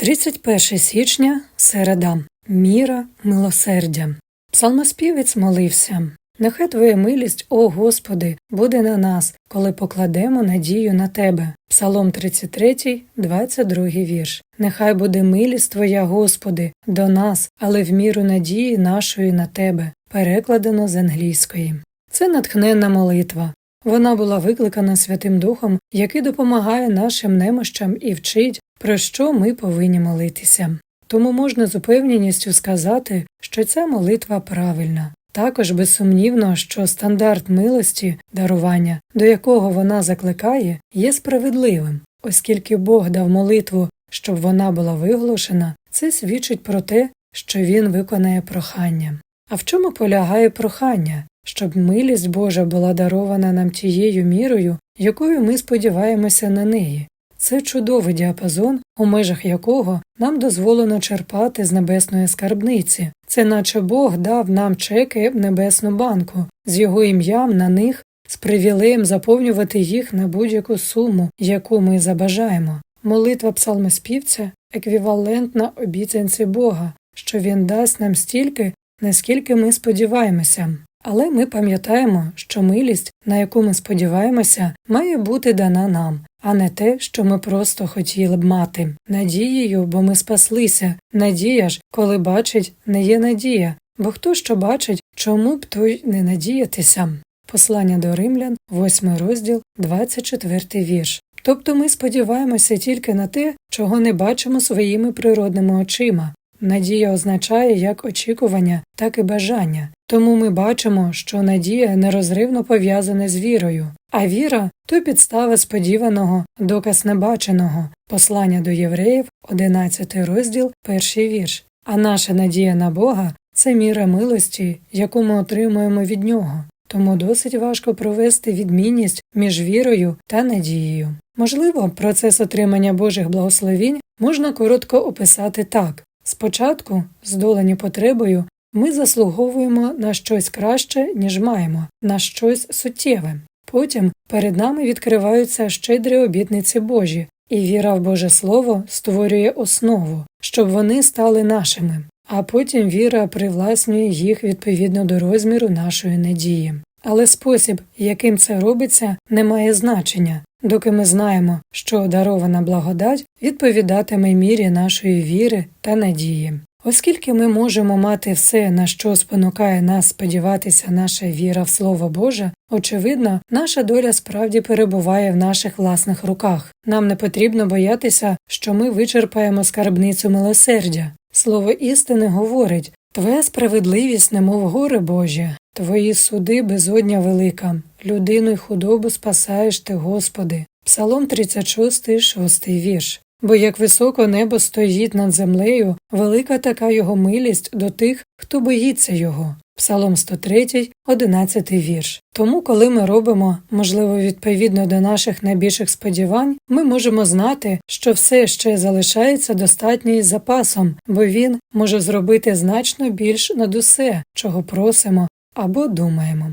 31 січня, середа, міра, милосердя. Псалмоспівець молився. Нехай Твоя милість, о Господи, буде на нас, коли покладемо надію на Тебе. Псалом 33, 22 вірш. Нехай буде милість Твоя, Господи, до нас, але в міру надії нашої на Тебе, перекладено з англійської. Це натхненна молитва. Вона була викликана Святим Духом, який допомагає нашим немощам і вчить, про що ми повинні молитися. Тому можна з упевненістю сказати, що ця молитва правильна. Також безсумнівно, що стандарт милості, дарування, до якого вона закликає, є справедливим, оскільки Бог дав молитву, щоб вона була виголошена, це свідчить про те, що він виконає прохання. А в чому полягає прохання? Щоб милість Божа була дарована нам тією мірою, якою ми сподіваємося на неї. Це чудовий діапазон, у межах якого нам дозволено черпати з небесної скарбниці. Це наче Бог дав нам чеки в небесну банку з його ім'ям на них, з привілеєм заповнювати їх на будь-яку суму, яку ми забажаємо. Молитва псалмоспівця еквівалентна обіцянці Бога, що він дасть нам стільки, наскільки ми сподіваємося. Але ми пам'ятаємо, що милість, на яку ми сподіваємося, має бути дана нам, а не те, що ми просто хотіли б мати. Надією, бо ми спаслися. Надія ж, коли бачить, не є надія, бо хто що бачить, чому б той не надіятися? Послання до римлян, 8 розділ, 24 вірш. Тобто ми сподіваємося тільки на те, чого не бачимо своїми природними очима. Надія означає як очікування, так і бажання. Тому ми бачимо, що надія нерозривно пов'язана з вірою, а віра то підстава сподіваного, доказ небаченого, послання до євреїв, 11 розділ, перший вірш. А наша надія на Бога це міра милості, яку ми отримуємо від нього. Тому досить важко провести відмінність між вірою та надією. Можливо, процес отримання Божих благословінь можна коротко описати так спочатку, здолані потребою, ми заслуговуємо на щось краще, ніж маємо, на щось суттєве. Потім перед нами відкриваються щедрі обітниці Божі, і віра в Боже Слово створює основу, щоб вони стали нашими, а потім віра привласнює їх відповідно до розміру нашої надії. Але спосіб, яким це робиться, не має значення, доки ми знаємо, що дарована благодать відповідатиме мірі нашої віри та надії. Оскільки ми можемо мати все, на що спонукає нас сподіватися наша віра в Слово Боже, очевидно, наша доля справді перебуває в наших власних руках. Нам не потрібно боятися, що ми вичерпаємо скарбницю милосердя. Слово істини говорить Твоя справедливість, немов гори Божі, Твої суди безодня велика, людину й худобу спасаєш ти, Господи. Псалом 36, 6 вірш. Бо як високо небо стоїть над землею, велика така його милість до тих, хто боїться його. Псалом 103, 11 вірш. Тому, коли ми робимо, можливо, відповідно до наших найбільших сподівань, ми можемо знати, що все ще залишається достатньо із запасом, бо він може зробити значно більш над усе, чого просимо або думаємо.